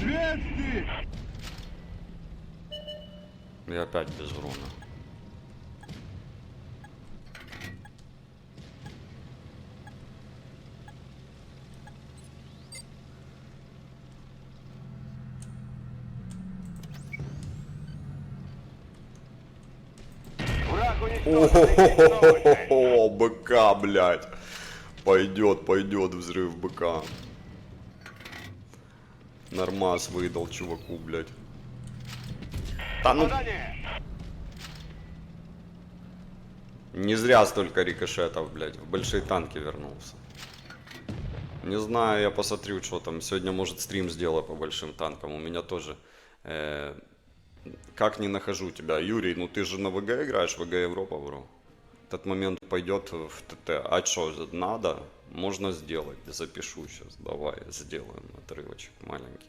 200! И опять без урона. Враг уничтожен. О, БК, блядь. Пойдет, пойдет взрыв БК. Нормас выдал чуваку, блядь. Да ну, не зря столько рикошетов, блядь. В большие танки вернулся. Не знаю, я посмотрю, что там. Сегодня, может, стрим сделаю по большим танкам. У меня тоже... э, как не нахожу тебя? Юрий, ну ты же на ВГ играешь, ВГ Европа, бро. Этот момент пойдет в ТТ. А что, надо? Можно сделать. Запишу сейчас. Давай, сделаем отрывочек маленький.